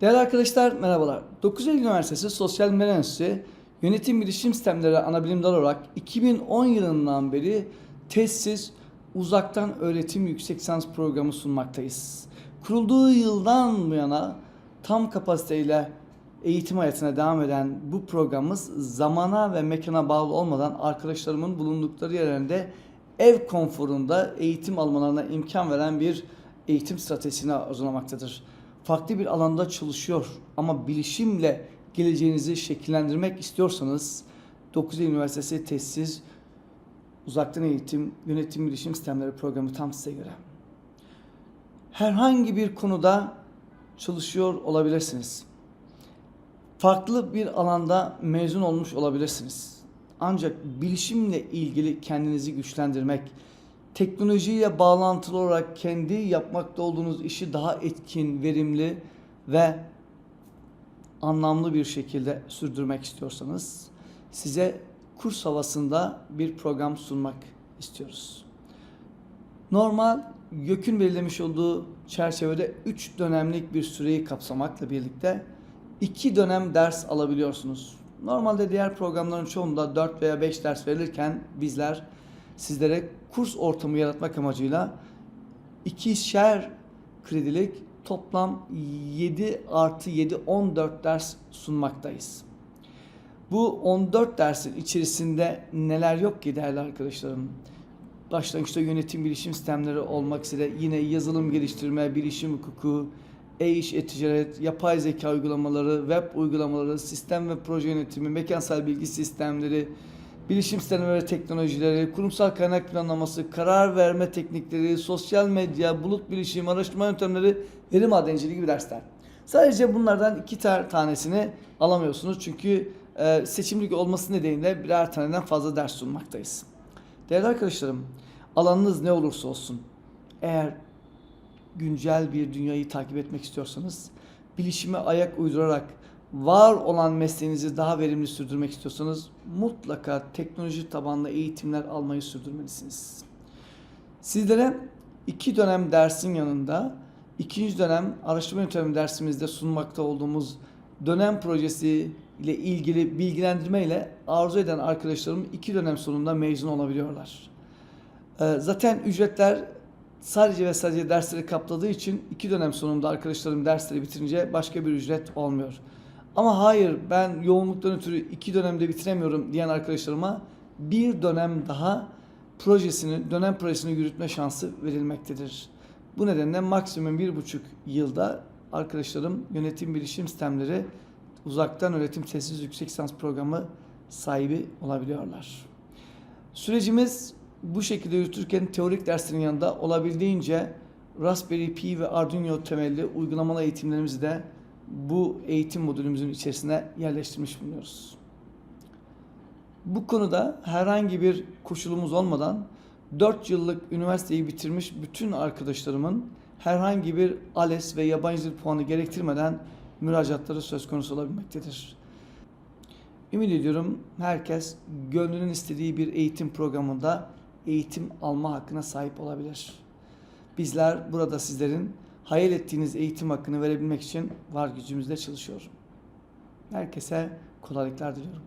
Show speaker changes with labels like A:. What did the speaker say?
A: Değerli arkadaşlar merhabalar. 9 Eylül Üniversitesi Sosyal Bilimler Yönetim Bilişim Sistemleri Anabilim Dalı olarak 2010 yılından beri testsiz uzaktan öğretim yüksek lisans programı sunmaktayız. Kurulduğu yıldan bu yana tam kapasiteyle eğitim hayatına devam eden bu programımız zamana ve mekana bağlı olmadan arkadaşlarımın bulundukları yerlerinde ev konforunda eğitim almalarına imkan veren bir eğitim stratejisini hazırlamaktadır. Farklı bir alanda çalışıyor ama bilişimle geleceğinizi şekillendirmek istiyorsanız 9 Eylül Üniversitesi Tesis Uzaktan Eğitim Yönetim Bilişim Sistemleri programı tam size göre. Herhangi bir konuda çalışıyor olabilirsiniz. Farklı bir alanda mezun olmuş olabilirsiniz. Ancak bilişimle ilgili kendinizi güçlendirmek, teknolojiyle bağlantılı olarak kendi yapmakta olduğunuz işi daha etkin, verimli ve anlamlı bir şekilde sürdürmek istiyorsanız size kurs havasında bir program sunmak istiyoruz. Normal YÖK'ün belirlemiş olduğu çerçevede 3 dönemlik bir süreyi kapsamakla birlikte 2 dönem ders alabiliyorsunuz. Normalde diğer programların çoğunda 4 veya 5 ders verilirken bizler sizlere kurs ortamı yaratmak amacıyla ikişer kredilik toplam 7 artı 7 14 ders sunmaktayız. Bu 14 dersin içerisinde neler yok ki değerli arkadaşlarım? Başlangıçta yönetim bilişim sistemleri olmak üzere yine yazılım geliştirme, bilişim hukuku, e-iş, e-ticaret, yapay zeka uygulamaları, web uygulamaları, sistem ve proje yönetimi, mekansal bilgi sistemleri, bilişim sistemleri ve teknolojileri, kurumsal kaynak planlaması, karar verme teknikleri, sosyal medya, bulut bilişim, araştırma yöntemleri, veri madenciliği gibi dersler. Sadece bunlardan iki ta- tanesini alamıyorsunuz çünkü e, seçimlik olması nedeniyle birer taneden fazla ders sunmaktayız. Değerli arkadaşlarım, alanınız ne olursa olsun, eğer güncel bir dünyayı takip etmek istiyorsanız, bilişime ayak uydurarak var olan mesleğinizi daha verimli sürdürmek istiyorsanız mutlaka teknoloji tabanlı eğitimler almayı sürdürmelisiniz. Sizlere iki dönem dersin yanında ikinci dönem araştırma yöntemi dersimizde sunmakta olduğumuz dönem projesi ile ilgili bilgilendirme ile arzu eden arkadaşlarım iki dönem sonunda mezun olabiliyorlar. Ee, Zaten ücretler sadece ve sadece dersleri kapladığı için iki dönem sonunda arkadaşlarım dersleri bitirince başka bir ücret olmuyor. Ama hayır ben yoğunluktan ötürü iki dönemde bitiremiyorum diyen arkadaşlarıma bir dönem daha projesini, dönem projesini yürütme şansı verilmektedir. Bu nedenle maksimum bir buçuk yılda arkadaşlarım yönetim bilişim sistemleri uzaktan öğretim sessiz yüksek lisans programı sahibi olabiliyorlar. Sürecimiz bu şekilde yürütürken teorik derslerin yanında olabildiğince Raspberry Pi ve Arduino temelli uygulamalı eğitimlerimizi de bu eğitim modülümüzün içerisine yerleştirmiş bulunuyoruz. Bu konuda herhangi bir koşulumuz olmadan 4 yıllık üniversiteyi bitirmiş bütün arkadaşlarımın herhangi bir ALES ve yabancı dil puanı gerektirmeden müracaatları söz konusu olabilmektedir. Ümit ediyorum herkes gönlünün istediği bir eğitim programında eğitim alma hakkına sahip olabilir. Bizler burada sizlerin hayal ettiğiniz eğitim hakkını verebilmek için var gücümüzle çalışıyoruz. Herkese kolaylıklar diliyorum.